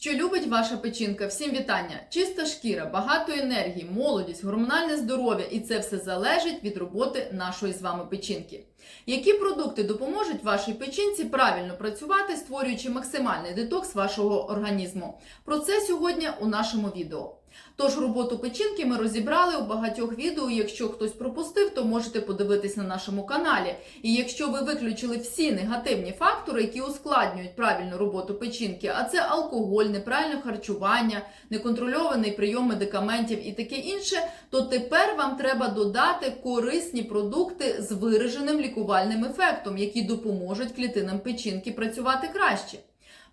Що любить ваша печінка? Всім вітання! Чиста шкіра, багато енергії, молодість, гормональне здоров'я і це все залежить від роботи нашої з вами печінки. Які продукти допоможуть вашій печінці правильно працювати, створюючи максимальний детокс вашого організму? Про це сьогодні у нашому відео. Тож роботу печінки ми розібрали у багатьох відео. Якщо хтось пропустив, то можете подивитись на нашому каналі. І якщо ви виключили всі негативні фактори, які ускладнюють правильну роботу печінки, а це алкоголь, неправильне харчування, неконтрольований прийом медикаментів і таке інше, то тепер вам треба додати корисні продукти з вираженим лікувальним ефектом, які допоможуть клітинам печінки працювати краще.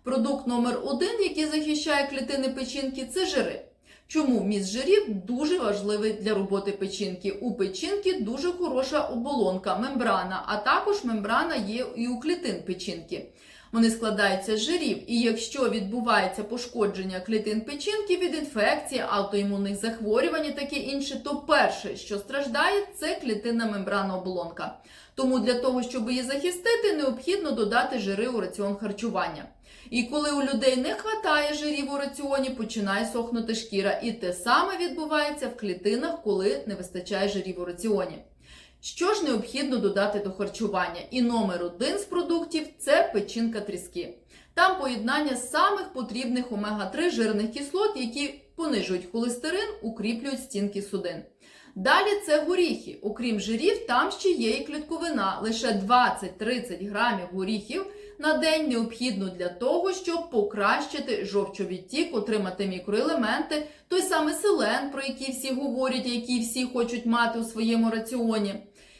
Продукт номер один, який захищає клітини печінки, це жири. Чому міст жирів дуже важливий для роботи печінки? У печінки дуже хороша оболонка, мембрана, а також мембрана є і у клітин печінки. Вони складаються з жирів, і якщо відбувається пошкодження клітин печінки від інфекції, аутоімунних захворювань і таке інше, то перше, що страждає, це клітинна мембрана оболонка. Тому для того, щоб її захистити, необхідно додати жири у раціон харчування. І коли у людей не вистачає жирів у раціоні, починає сохнути шкіра. І те саме відбувається в клітинах, коли не вистачає жирів у раціоні. Що ж необхідно додати до харчування? І номер один з продуктів це печінка тріски. Там поєднання самих потрібних омега-3 жирних кислот, які понижують холестерин, укріплюють стінки судин. Далі це горіхи. Окрім жирів, там ще є і клітковина. Лише 20-30 грамів горіхів на день необхідно для того, щоб покращити жовчовідтік, отримати мікроелементи, той самий селен, про який всі говорять, який всі хочуть мати у своєму раціоні.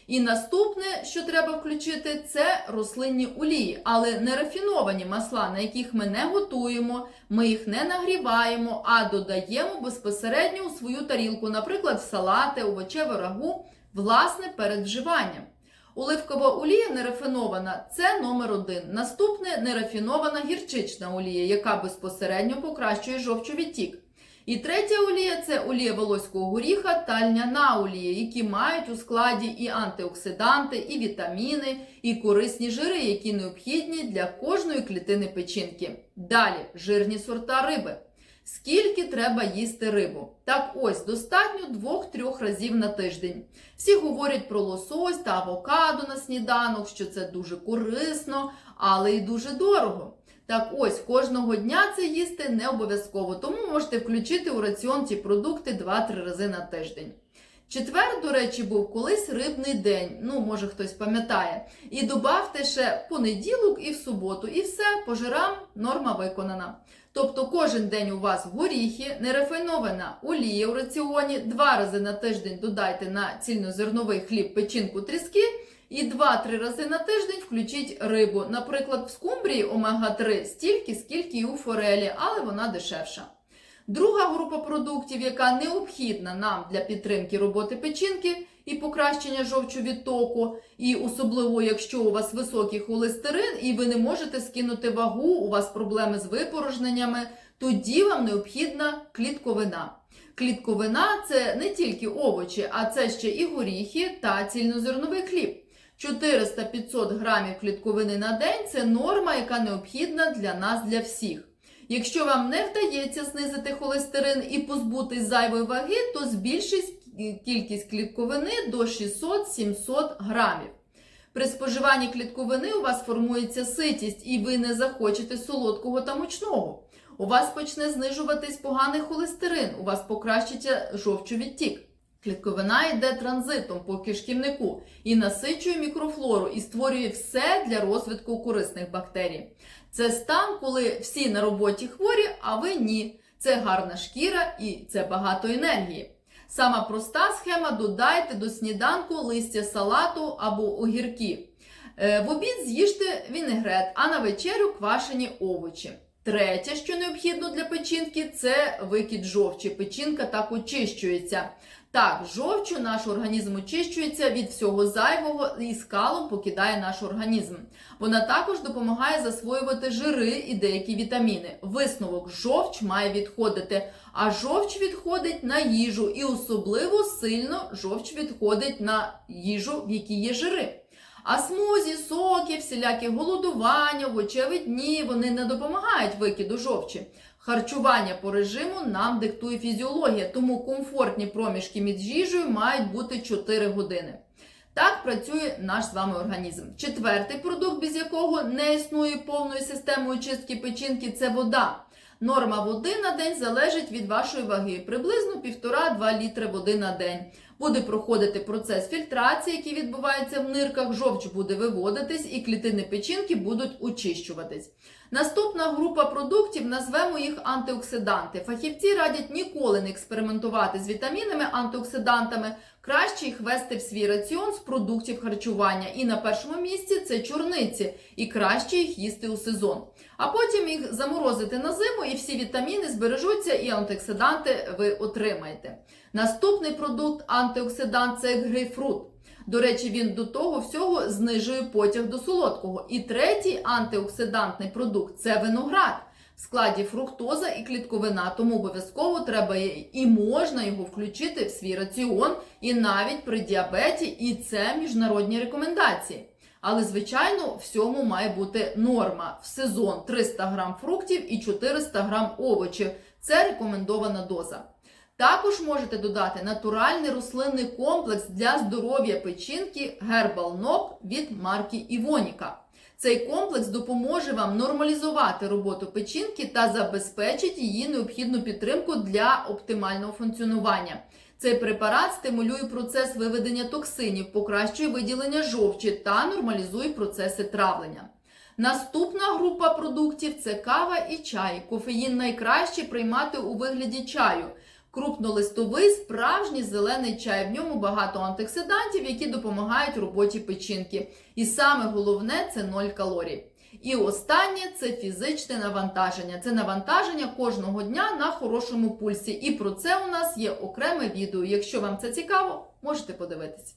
І наступне, що треба включити, це рослинні олії, але не рафіновані масла, на яких ми не готуємо, ми їх не нагріваємо, а додаємо безпосередньо у свою тарілку, наприклад, в салати, овочеве рагу, власне, перед вживанням. Оливкова олія нерафінована це номер один. Наступне нерафінована гірчична олія, яка безпосередньо покращує жовчовідтік. І третя олія це олія волоського горіха та льняна олія, які мають у складі і антиоксиданти, і вітаміни, і корисні жири, які необхідні для кожної клітини печінки. Далі жирні сорта риби. Скільки треба їсти рибу? Так ось достатньо 2-3 разів на тиждень. Всі говорять про лосось та авокадо на сніданок, що це дуже корисно, але й дуже дорого. Так ось кожного дня це їсти не обов'язково, тому можете включити у раціон ці продукти 2-3 рази на тиждень. Четвер, до речі, був колись рибний день, ну, може хтось пам'ятає. І добавте ще понеділок і в суботу, і все, по жирам норма виконана. Тобто кожен день у вас горіхи, нерафайнована олія у раціоні, два рази на тиждень додайте на цільнозерновий хліб печінку тріски, і 2-3 рази на тиждень включіть рибу. Наприклад, в скумбрії омега-3 стільки, скільки і у форелі, але вона дешевша. Друга група продуктів, яка необхідна нам для підтримки роботи печінки і покращення жовчовідтоку, і особливо, якщо у вас високий холестерин і ви не можете скинути вагу, у вас проблеми з випорожненнями, тоді вам необхідна клітковина. Клітковина це не тільки овочі, а це ще і горіхи та цільнозерновий хліб. 400-500 грамів клітковини на день це норма, яка необхідна для нас, для всіх. Якщо вам не вдається знизити холестерин і позбутись зайвої ваги, то збільшіть кількість клітковини до 600-700 грамів. При споживанні клітковини у вас формується ситість, і ви не захочете солодкого та мучного. У вас почне знижуватись поганий холестерин, у вас покращиться жовчовідтік. Клітковина йде транзитом по кишківнику і насичує мікрофлору і створює все для розвитку корисних бактерій. Це стан, коли всі на роботі хворі, а ви ні. Це гарна шкіра і це багато енергії. Сама проста схема додайте до сніданку листя салату або огірки. Е, В обід з'їжте вінегрет, а на вечерю квашені овочі. Третє, що необхідно для печінки, це викид жовчі. Печінка так очищується. Так, жовчу наш організм очищується від всього зайвого і скалом покидає наш організм. Вона також допомагає засвоювати жири і деякі вітаміни. Висновок жовч має відходити, а жовч відходить на їжу, і особливо сильно жовч відходить на їжу, в якій є жири. А смузі, соки, всілякі голодування, овочеві дні вони не допомагають викиду жовчі. Харчування по режиму нам диктує фізіологія, тому комфортні проміжки між їжею мають бути 4 години. Так працює наш з вами організм. Четвертий продукт, без якого не існує повної системи очистки печінки, це вода. Норма води на день залежить від вашої ваги, приблизно 1,5-2 літри води на день. Буде проходити процес фільтрації, який відбувається в нирках, жовч буде виводитись і клітини печінки будуть очищуватись. Наступна група продуктів назвемо їх антиоксиданти. Фахівці радять ніколи не експериментувати з вітамінами, антиоксидантами. Краще їх вести в свій раціон з продуктів харчування. І на першому місці це чорниці, і краще їх їсти у сезон. А потім їх заморозити на зиму, і всі вітаміни збережуться, і антиоксиданти ви отримаєте. Наступний продукт антиоксидант це грейпфрут. До речі, він до того всього знижує потяг до солодкого. І третій антиоксидантний продукт це виноград. В складі фруктоза і клітковина, тому обов'язково треба і можна його включити в свій раціон, і навіть при діабеті, і це міжнародні рекомендації. Але, звичайно, всьому має бути норма в сезон 300 грам фруктів і 400 грам овочів. Це рекомендована доза. Також можете додати натуральний рослинний комплекс для здоров'я печінки Herbal Nob від марки Івоніка. Цей комплекс допоможе вам нормалізувати роботу печінки та забезпечить її необхідну підтримку для оптимального функціонування. Цей препарат стимулює процес виведення токсинів, покращує виділення жовчі та нормалізує процеси травлення. Наступна група продуктів це кава і чай. Кофеїн найкраще приймати у вигляді чаю. Крупнолистовий справжній зелений чай. В ньому багато антиоксидантів, які допомагають роботі печінки. І саме головне це 0 калорій. І останнє це фізичне навантаження. Це навантаження кожного дня на хорошому пульсі. І про це у нас є окреме відео. Якщо вам це цікаво, можете подивитися.